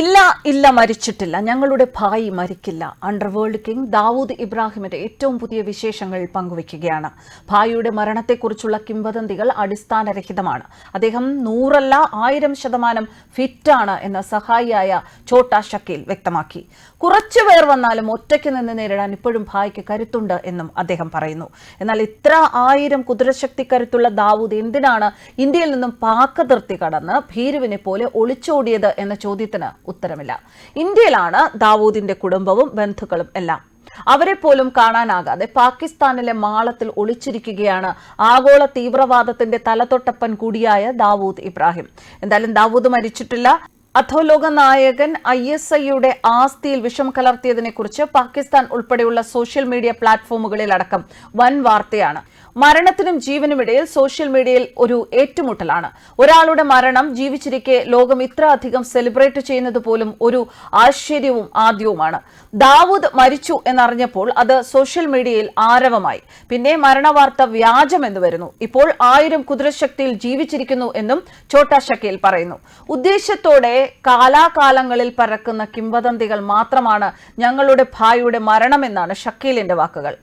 ഇല്ല ഇല്ല മരിച്ചിട്ടില്ല. ഞങ്ങളുടെ ഭായി മരിക്കില്ല. അണ്ടർവേൾഡ് കിങ് ദാവൂദ് ഇബ്രാഹിമിന്റെ ഏറ്റവും പുതിയ വിശേഷങ്ങൾ പങ്കുവയ്ക്കുകയാണ്. ഭായിയുടെ മരണത്തെക്കുറിച്ചുള്ള കിംവദന്തികൾ അടിസ്ഥാനരഹിതമാണ്. അദ്ദേഹം നൂറല്ല ആയിരം ശതമാനം ഫിറ്റാണ് എന്ന സഹായിയായ ഛോട്ടാ ഷക്കീൽ വ്യക്തമാക്കി. കുറച്ചു പേർ വന്നാലും ഒറ്റയ്ക്ക് നിന്ന് നേരിടാൻ ഇപ്പോഴും ഭായിക്ക് കരുത്തുണ്ട് എന്നും അദ്ദേഹം പറയുന്നു. എന്നാൽ ഇത്ര ആയിരം കുതിരശക്തി കരുത്തുള്ള ദാവൂദ് എന്തിനാണ് ഇന്ത്യയിൽ നിന്നും പാക്കതിർത്തി കടന്ന് ഭീരുവിനെ പോലെ ഒളിച്ചോടിയത് എന്ന ചോദ്യത്തിന് ഉത്തരമില്ല. ഇന്ത്യയിലാണ് ദാവൂദിന്റെ കുടുംബവും ബന്ധുക്കളും എല്ലാം. അവരെ പോലും കാണാനാകാതെ പാകിസ്ഥാനിലെ മാളത്തിൽ ഒളിച്ചിരിക്കുകയാണ് ആഗോള തീവ്രവാദത്തിന്റെ തലതൊട്ടപ്പൻ കൂടിയായ ദാവൂദ് ഇബ്രാഹിം. എന്തായാലും ദാവൂദ് മരിച്ചിട്ടില്ല. അധോലോക നായകൻ ഐ എസ് ഐയുടെ ആസ്തിയിൽ വിഷം കലർത്തിയതിനെ കുറിച്ച് പാകിസ്ഥാൻ ഉൾപ്പെടെയുള്ള സോഷ്യൽ മീഡിയ പ്ലാറ്റ്ഫോമുകളിൽ അടക്കം വൻ വാർത്തയാണ്. മരണത്തിനും ജീവനുമിടയിൽ സോഷ്യൽ മീഡിയയിൽ ഒരു ഏറ്റുമുട്ടലാണ്. ഒരാളുടെ മരണം ജീവിച്ചിരിക്കെ ലോകം ഇത്ര അധികം സെലിബ്രേറ്റ് ചെയ്യുന്നത് പോലും ഒരു ആശ്ചര്യവും ആദ്യവുമാണ്. ദാവൂദ് മരിച്ചു എന്നറിഞ്ഞപ്പോൾ അത് സോഷ്യൽ മീഡിയയിൽ ആരവമായി. പിന്നെ മരണവാർത്ത വ്യാജമെന്ന് വരുന്നു. ഇപ്പോൾ ആയിരം കുതിരശക്തിയിൽ ജീവിച്ചിരിക്കുന്നു എന്നും ഛോട്ടാ ഷക്കീൽ പറയുന്നു. ഉദ്ദേശത്തോടെ കാലാകാലങ്ങളിൽ പരക്കുന്ന കിംവദന്തികൾ മാത്രമാണ് ഞങ്ങളുടെ ഭായിയുടെ മരണമെന്നാണ് ഷക്കീലിന്റെ വാക്കുകൾ.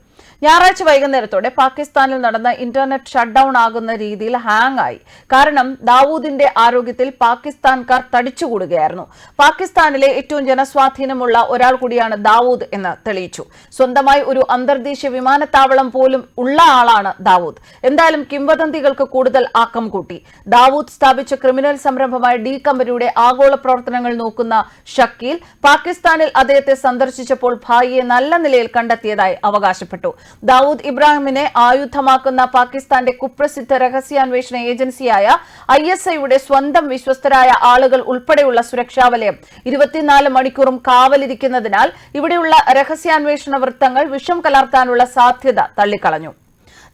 ഞായറാഴ്ച വൈകുന്നേരത്തോടെ പാകിസ്ഥാനിൽ നടന്ന ഇന്റർനെറ്റ് ഷട്ട് ഡൌൺ ആകുന്ന രീതിയിൽ ഹാങ് ആയി. കാരണം ദാവൂദിന്റെ ആരോഗ്യത്തിൽ പാകിസ്ഥാൻകാർ തടിച്ചുകൂടുകയായിരുന്നു. പാകിസ്ഥാനിലെ ഏറ്റവും ജനസ്വാധീനമുള്ള ഒരാൾ കൂടിയാണ് ദാവൂദ് എന്ന് തെളിയിച്ചു. സ്വന്തമായി ഒരു അന്തർദേശീയ വിമാനത്താവളം പോലും ഉള്ള ആളാണ് ദാവൂദ്. എന്തായാലും കിംവദന്തികൾക്ക് കൂടുതൽ ആക്കം കൂട്ടി. ദാവൂദ് സ്ഥാപിച്ച ക്രിമിനൽ സംരംഭമായ ഡി കമ്പനിയുടെ ആഗോള പ്രവർത്തനങ്ങൾ നോക്കുന്ന ഷക്കീൽ പാകിസ്ഥാനിൽ അദ്ദേഹത്തെ സന്ദർശിച്ചപ്പോൾ ഭായിയെ നല്ല നിലയിൽ കണ്ടെത്തിയതായി അവകാശപ്പെട്ടു. ദാവൂദ് ഇബ്രാഹിമിനെ ആയുധമാക്കുന്ന പാകിസ്ഥാന്റെ കുപ്രസിദ്ധ രഹസ്യാന്വേഷണ ഏജൻസിയായ ഐ എസ് ഐയുടെ സ്വന്തം വിശ്വസ്തരായ ആളുകൾ ഉൾപ്പെടെയുള്ള സുരക്ഷാ വലയം ഇരുപത്തിനാല് മണിക്കൂറും കാവലിരിക്കുന്നതിനാൽ ഇവിടെയുള്ള രഹസ്യാന്വേഷണ വൃത്തങ്ങൾ വിഷം കലർത്താനുള്ള സാധ്യത തള്ളിക്കളഞ്ഞു.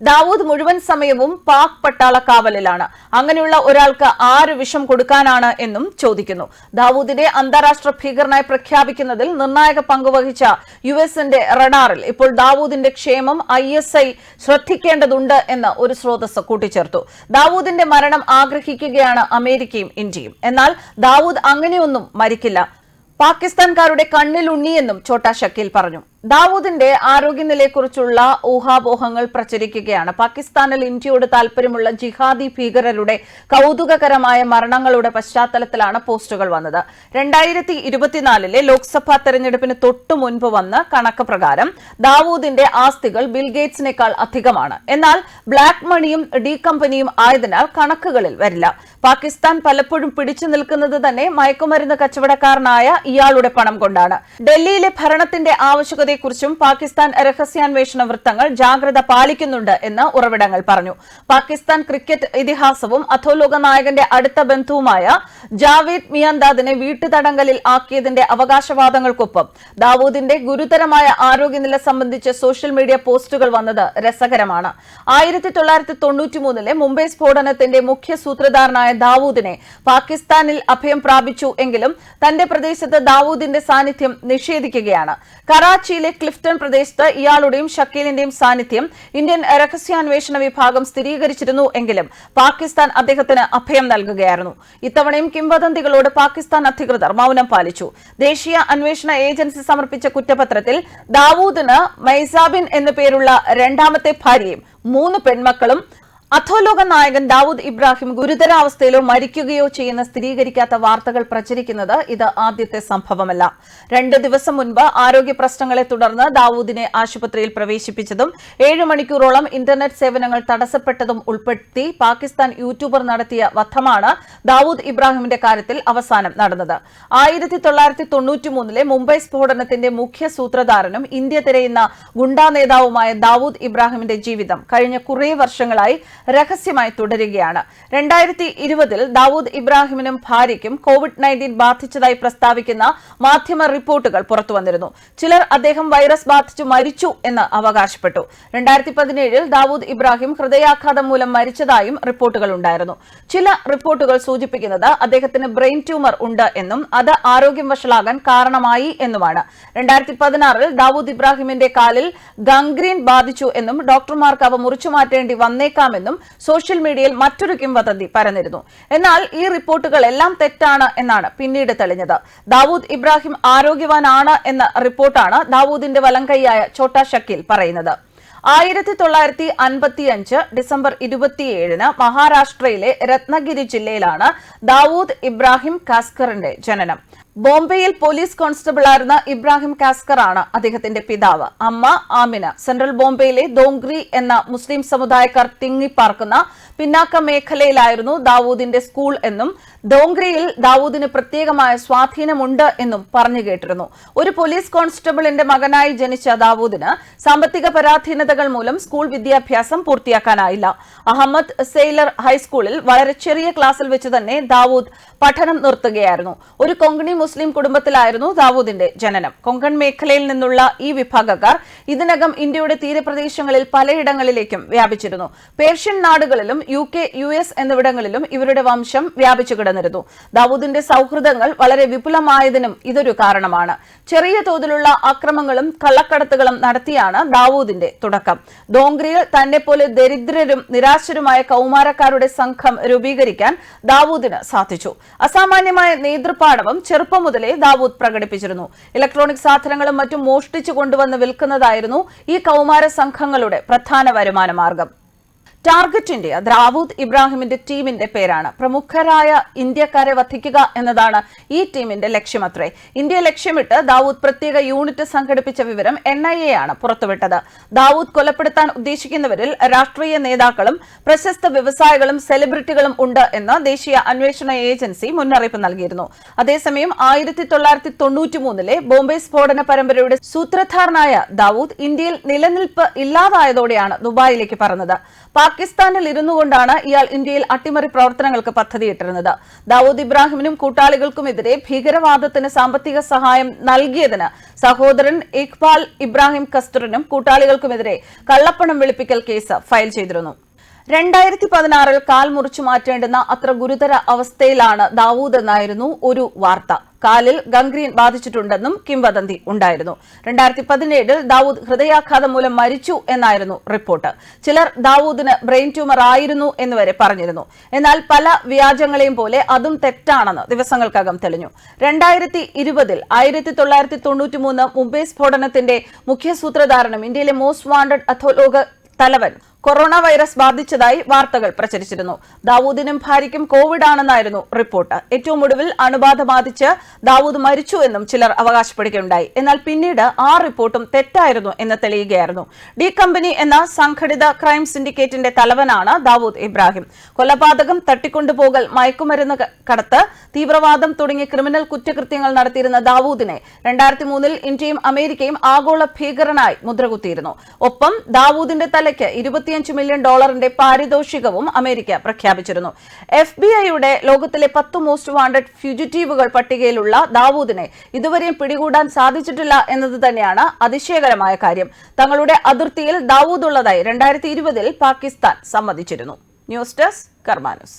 ദാവൂദ് മുഴുവൻ സമയവും പാക് പട്ടാള കാവലിലാണ് അങ്ങനെയുള്ള ഒരാൾക്ക് ആര് വിഷം കൊടുക്കാനാണ് എന്നും ചോദിക്കുന്നു. ദാവൂദിനെ അന്താരാഷ്ട്ര ഭീകരനായി പ്രഖ്യാപിക്കുന്നതിൽ നിർണായക പങ്കുവഹിച്ച യു എസിന്റെ റഡാറിൽ ഇപ്പോൾ ദാവൂദിന്റെ ക്ഷേമം ഐ എസ് ഐ ശ്രദ്ധിക്കേണ്ടതുണ്ട് എന്ന് ഒരു സ്രോതസ് കൂട്ടിച്ചേർത്തു. ദാവൂദിന്റെ മരണം ആഗ്രഹിക്കുകയാണ് അമേരിക്കയും ഇന്ത്യയും. എന്നാൽ ദാവൂദ് അങ്ങനെയൊന്നും മരിക്കില്ല. പാകിസ്ഥാൻകാരുടെ കണ്ണിലുണ്ണിയെന്നും ചോട്ടാ ഷക്കീൽ പറഞ്ഞു. ദാവൂദിന്റെ ആരോഗ്യനിലയെക്കുറിച്ചുള്ള ഊഹാപോഹങ്ങൾ പ്രചരിക്കുകയാണ്. പാകിസ്ഥാനിൽ ഇന്ത്യയോട് താൽപര്യമുള്ള ജിഹാദി ഭീകരരുടെ കൗതുകകരമായ മരണങ്ങളുടെ പശ്ചാത്തലത്തിലാണ് പോസ്റ്റുകൾ വന്നത്. രണ്ടായിരത്തി ഇരുപത്തിനാലിലെ ലോക്സഭാ തെരഞ്ഞെടുപ്പിന് തൊട്ടു മുൻപ് വന്ന കണക്ക് പ്രകാരം ദാവൂദിന്റെ ആസ്തികൾ ബിൽഗേറ്റ്സിനേക്കാൾ അധികമാണ്. എന്നാൽ ബ്ലാക്ക് മണിയും ഡി കമ്പനിയും ആയതിനാൽ കണക്കുകളിൽ വരില്ല. പാകിസ്ഥാൻ പലപ്പോഴും പിടിച്ചു നിൽക്കുന്നത് തന്നെ മയക്കുമരുന്ന് കച്ചവടക്കാരനായ ഇയാളുടെ പണം കൊണ്ടാണ്. ഡൽഹിയിലെ ഭരണത്തിന്റെ ആവശ്യകതയെക്കുറിച്ചും പാകിസ്ഥാൻ രഹസ്യാന്വേഷണ വൃത്തങ്ങൾ ജാഗ്രത പാലിക്കുന്നുണ്ട് എന്ന് ഉറവിടങ്ങൾ പറഞ്ഞു. പാകിസ്ഥാൻ ക്രിക്കറ്റ് ഇതിഹാസവും അധോലോക നായകന്റെ അടുത്ത ബന്ധുവുമായ ജാവേദ് മിയാന്താദിനെ വീട്ടുതടങ്കലിൽ ആക്കിയതിന്റെ അവകാശവാദങ്ങൾക്കൊപ്പം ദാവൂദിന്റെ ഗുരുതരമായ ആരോഗ്യനില സംബന്ധിച്ച് സോഷ്യൽ മീഡിയ പോസ്റ്റുകൾ വന്നത് രസകരമാണ്. ആയിരത്തി തൊള്ളായിരത്തി തൊണ്ണൂറ്റി മൂന്നിലെ മുംബൈ സ്ഫോടനത്തിന്റെ മുഖ്യ സൂത്രധാരനായ ദാവൂദിനെ പാകിസ്ഥാനിൽ അഭയം പ്രാപിച്ചു എങ്കിലും തന്റെ പ്രദേശത്ത് ദാവൂദിന്റെ സാന്നിധ്യം നിഷേധിക്കുകയാണ്. കറാച്ചിയിലെ ക്ലിഫ്റ്റൺ പ്രദേശത്ത് ഇയാളുടെയും ഷക്കീലിന്റെയും സാന്നിധ്യം ഇന്ത്യൻ രഹസ്യാന്വേഷണ വിഭാഗം സ്ഥിരീകരിച്ചിരുന്നു എങ്കിലും പാകിസ്ഥാൻ അദ്ദേഹത്തിന് അഭയം നൽകുകയായിരുന്നു. ഇത്തവണയും കിംവദന്തികളോട് പാകിസ്ഥാൻ അധികൃതർ മൌനം പാലിച്ചു. ദേശീയ അന്വേഷണ ഏജൻസി സമർപ്പിച്ച കുറ്റപത്രത്തിൽ ദാവൂദിന് മൈസാബിൻ എന്നു പേരുള്ള രണ്ടാമത്തെ ഭാര്യയും മൂന്ന് പെൺമക്കളും അധോലോക നായകൻ ദാവൂദ് ഇബ്രാഹിം ഗുരുതരാവസ്ഥയിലോ മരിക്കുകയോ ചെയ്യുന്ന സ്ഥിരീകരിക്കാത്ത വാർത്തകൾ പ്രചരിക്കുന്നത് ഇത് ആദ്യത്തെ സംഭവമല്ല. രണ്ട് ദിവസം മുൻപ് ആരോഗ്യ പ്രശ്നങ്ങളെ തുടർന്ന് ദാവൂദിനെ ആശുപത്രിയിൽ പ്രവേശിപ്പിച്ചതും ഏഴ് മണിക്കൂറോളം ഇന്റർനെറ്റ് സേവനങ്ങൾ തടസ്സപ്പെട്ടതും ഉൾപ്പെടുത്തി പാകിസ്ഥാൻ യൂട്യൂബർ നടത്തിയ വധമാണ് ദാവൂദ് ഇബ്രാഹിമിന്റെ കാര്യത്തിൽ അവസാനം നടന്നത്. ആയിരത്തി തൊള്ളായിരത്തി തൊണ്ണൂറ്റിമൂന്നിലെ മുംബൈ സ്ഫോടനത്തിന്റെ മുഖ്യ സൂത്രധാരനും ഇന്ത്യ തിരയുന്ന ഗുണ്ടാ നേതാവുമായ ദാവൂദ് ഇബ്രാഹിമിന്റെ ജീവിതം കഴിഞ്ഞ കുറേ വർഷങ്ങളായി രഹസ്യമായി തുടരുകയാണ്. രണ്ടായിരത്തി ഇരുപതിൽ ദാവൂദ് ഇബ്രാഹിമിനും ഭാര്യയ്ക്കും കോവിഡ് നയന്റീൻ ബാധിച്ചതായി പ്രസ്താവിക്കുന്ന മാധ്യമ റിപ്പോർട്ടുകൾ പുറത്തുവന്നിരുന്നു. ചിലർ അദ്ദേഹം വൈറസ് ബാധിച്ചു മരിച്ചു എന്ന് അവകാശപ്പെട്ടു. രണ്ടായിരത്തി പതിനേഴിൽ ദാവൂദ് ഇബ്രാഹിം ഹൃദയാഘാതം മൂലം മരിച്ചതായും റിപ്പോർട്ടുകൾ ഉണ്ടായിരുന്നു. ചില റിപ്പോർട്ടുകൾ സൂചിപ്പിക്കുന്നത് അദ്ദേഹത്തിന് ബ്രെയിൻ ട്യൂമർ ഉണ്ട് എന്നും അത് ആരോഗ്യം വഷളാകാൻ കാരണമായി എന്നുമാണ്. രണ്ടായിരത്തി പതിനാറിൽ ദാവൂദ് ഇബ്രാഹിമിന്റെ കാലിൽ ഗംഗ്രീൻ ബാധിച്ചു എന്നും ഡോക്ടർമാർക്ക് അവ മുറിച്ചു മാറ്റേണ്ടി വന്നേക്കാമെന്നും എന്നും സോഷ്യൽ മീഡിയയിൽ മറ്റൊരു കിംവദന്തി പരന്നിരുന്നു. എന്നാൽ ഈ റിപ്പോർട്ടുകൾ എല്ലാം തെറ്റാണ് എന്നാണ് പിന്നീട് തെളിഞ്ഞത്. ദാവൂദ് ഇബ്രാഹിം ആരോഗ്യവാനാണ് എന്ന റിപ്പോർട്ടാണ് ദാവൂദിന്റെ വലങ്കൈയായ ഛോട്ടാ ഷക്കീൽ പറയുന്നത്. ആയിരത്തി തൊള്ളായിരത്തി അൻപത്തിയഞ്ച് ഡിസംബർ ഇരുപത്തിയേഴിന് മഹാരാഷ്ട്രയിലെ രത്നഗിരി ജില്ലയിലാണ് ദാവൂദ് ഇബ്രാഹിം കാസ്കറിന്റെ ജനനം. ബോംബെയിൽ പോലീസ് കോൺസ്റ്റബിളായിരുന്ന ഇബ്രാഹിം കാസ്കർ ആണ് അദ്ദേഹത്തിന്റെ പിതാവ്. അമ്മ ആമിന സെൻട്രൽ ബോംബെയിലെ ദോംഗ്രി എന്ന മുസ്ലിം സമുദായക്കാർ തിങ്ങിപ്പാർക്കുന്ന പിന്നാക്ക മേഖലയിലായിരുന്നു ദാവൂദിന്റെ സ്കൂൾ എന്നും ദോംഗ്രിയിൽ ദാവൂദിന് പ്രത്യേകമായ സ്വാധീനമുണ്ട് എന്നും പറഞ്ഞു കേട്ടിരുന്നു. ഒരു പോലീസ് കോൺസ്റ്റബിളിന്റെ മകനായി ജനിച്ച ദാവൂദിന് സാമ്പത്തിക പരാധീനതകൾ മൂലം സ്കൂൾ വിദ്യാഭ്യാസം പൂർത്തിയാക്കാനായില്ല. അഹമ്മദ് സെയ്ലർ ഹൈസ്കൂളിൽ വളരെ ചെറിയ ക്ലാസ്സിൽ വെച്ച് തന്നെ ദാവൂദ് പഠനം നിർത്തുകയായിരുന്നു. ഒരു കൊങ്കണി മുസ്ലിം കുടുംബത്തിലായിരുന്നു ദാവൂദിന്റെ ജനനം. കൊങ്കൺ മേഖലയിൽ നിന്നുള്ള ഈ വിഭാഗക്കാർ ഇതിനകം ഇന്ത്യയുടെ തീരപ്രദേശങ്ങളിൽ പലയിടങ്ങളിലേക്കും വ്യാപിച്ചിരുന്നു. പേർഷ്യൻ നാടുകളിലും യു കെ യു എസ് എന്നിവിടങ്ങളിലും ഇവരുടെ വംശം വ്യാപിച്ചു കിടന്നിരുന്നു. ദാവൂദിന്റെ സൌഹൃദങ്ങൾ വളരെ വിപുലമായതിനും ഇതൊരു കാരണമാണ്. ചെറിയ തോതിലുള്ള അക്രമങ്ങളും കള്ളക്കടത്തുകളും നടത്തിയാണ് ദാവൂദിന്റെ തുടക്കം. ദോങ്ക്രിയിൽ തന്നെ പോലെ ദരിദ്രരും നിരാശരുമായ കൌമാരക്കാരുടെ സംഘം രൂപീകരിക്കാൻ ദാവൂദിന് സാധിച്ചു. അസാമാന്യമായ നേതൃപാടവം ചെറുപ്പം മുതലേ ദാവൂദ് പ്രകടിപ്പിച്ചിരുന്നു. ഇലക്ട്രോണിക് സാധനങ്ങളും മറ്റും മോഷ്ടിച്ചു കൊണ്ടുവന്ന് വിൽക്കുന്നതായിരുന്നു ഈ കൌമാര സംഘങ്ങളുടെ പ്രധാന വരുമാന മാർഗം. ടാർഗറ്റ് ഇന്ത്യ ദാവൂദ് ഇബ്രാഹിമിന്റെ ടീമിന്റെ പേരാണ്. പ്രമുഖരായ ഇന്ത്യക്കാരെ വധിക്കുക എന്നതാണ് ഈ ടീമിന്റെ ലക്ഷ്യമത്രേ. ഇന്ത്യ ലക്ഷ്യമിട്ട് ദാവൂദ് പ്രത്യേക യൂണിറ്റ് സംഘടിപ്പിച്ച വിവരം എൻ ഐ എ ആണ് പുറത്തുവിട്ടത്. ദാവൂദ് കൊലപ്പെടുത്താൻ ഉദ്ദേശിക്കുന്നവരിൽ രാഷ്ട്രീയ നേതാക്കളും പ്രശസ്ത വ്യവസായികളും സെലിബ്രിറ്റികളും ഉണ്ട് എന്ന് ദേശീയ അന്വേഷണ ഏജൻസി മുന്നറിയിപ്പ് നൽകിയിരുന്നു. അതേസമയം ആയിരത്തി തൊള്ളായിരത്തി തൊണ്ണൂറ്റി മൂന്നിലെ ബോംബെ സ്ഫോടന പരമ്പരയുടെ സൂത്രധാരനായ ദാവൂദ് ഇന്ത്യയിൽ നിലനിൽപ്പ് ഇല്ലാതായതോടെയാണ് ദുബായിലേക്ക് പറന്നത്. പാകിസ്ഥാനിൽ ഇരുന്നു കൊണ്ടാണ് ഇയാൾ ഇന്ത്യയിൽ അട്ടിമറി പ്രവർത്തനങ്ങൾക്ക് പദ്ധതിയിട്ടിരുന്നത്. ദാവൂദ് ഇബ്രാഹിമിനും കൂട്ടാളികൾക്കുമെതിരെ ഭീകരവാദത്തിന് സാമ്പത്തിക സഹായം നൽകിയതിന് സഹോദരൻ ഇഖ്ബാൽ ഇബ്രാഹിം കസ്തൂറിനും കൂട്ടാളികൾക്കുമെതിരെ കള്ളപ്പണം വെളുപ്പിക്കൽ കേസ് ഫയൽ ചെയ്തിരുന്നു. രണ്ടായിരത്തി പതിനാറിൽ കാൽ മുറിച്ചു മാറ്റേണ്ടുന്ന അത്ര ഗുരുതര അവസ്ഥയിലാണ് ദാവൂദ് എന്നായിരുന്നു ഒരു വാർത്ത. കാലിൽ ഗംഗ്രീൻ ബാധിച്ചിട്ടുണ്ടെന്നും കിംവദന്തി ഉണ്ടായിരുന്നു. രണ്ടായിരത്തി പതിനേഴിൽ ദാവൂദ് ഹൃദയാഘാതം മൂലം മരിച്ചു എന്നായിരുന്നു റിപ്പോർട്ട്. ചിലർ ദാവൂദിന് ബ്രെയിൻ ട്യൂമർ ആയിരുന്നു എന്നുവരെ പറഞ്ഞിരുന്നു. എന്നാൽ പല വ്യാജങ്ങളെയും പോലെ അതും തെറ്റാണെന്ന് ദിവസങ്ങൾക്കകം തെളിഞ്ഞു. രണ്ടായിരത്തി ഇരുപതിൽ ആയിരത്തി തൊള്ളായിരത്തി തൊണ്ണൂറ്റി മൂന്ന് മുംബൈ സ്ഫോടനത്തിന്റെ മുഖ്യ സൂത്രധാരനും ഇന്ത്യയിലെ മോസ്റ്റ് വാണ്ടഡ് അഥോലോക തലവൻ കൊറോണ വൈറസ് ബാധിച്ചതായി വാർത്തകൾ പ്രചരിച്ചിരുന്നു. ദാവൂദിനും ഭാര്യയ്ക്കും കോവിഡ് ആണെന്നായിരുന്നു റിപ്പോർട്ട്. ഏറ്റവും ഒടുവിൽ അണുബാധ ബാധിച്ച് ദാവൂദ് മരിച്ചു എന്നും ചിലർ അവകാശപ്പെടുകയുണ്ടായി. എന്നാൽ പിന്നീട് ആ റിപ്പോർട്ടും തെറ്റായിരുന്നു എന്ന് തെളിയുകയായിരുന്നു. ഡി കമ്പനി എന്ന സംഘടിത ക്രൈം സിൻഡിക്കേറ്റിന്റെ തലവനാണ് ദാവൂദ് ഇബ്രാഹിം. കൊലപാതകം തട്ടിക്കൊണ്ടുപോകൽ മയക്കുമരുന്ന് കടത്ത് തീവ്രവാദം തുടങ്ങിയ ക്രിമിനൽ കുറ്റകൃത്യങ്ങൾ നടത്തിയിരുന്ന ദാവൂദിനെ രണ്ടായിരത്തി മൂന്നിൽ ഇന്ത്യയും അമേരിക്കയും ആഗോള ഭീകരനായി മുദ്രകുത്തിയിരുന്നു. ഒപ്പം ദാവൂദിന്റെ തലയ്ക്ക് ഇരുപത്തിയഞ്ച് മില്യൺ ഡോളറിന്റെ പാരിതോഷികവും അമേരിക്ക പ്രഖ്യാപിച്ചിരുന്നു. എഫ് ബി ഐയുടെ ലോകത്തിലെ പത്ത് മോസ്റ്റ് വാണ്ടഡ് ഫ്യൂജിറ്റീവുകൾ പട്ടികയിലുള്ള ദാവൂദിനെ ഇതുവരെയും പിടികൂടാൻ സാധിച്ചിട്ടില്ല എന്നത് തന്നെയാണ് അതിശയകരമായ കാര്യം. തങ്ങളുടെ അതിർത്തിയിൽ ദാവൂദ് ഉള്ളതായി രണ്ടായിരത്തി ഇരുപതിൽ പാകിസ്ഥാൻ സമ്മതിച്ചിരുന്നു. News desk കർമാനുസ്.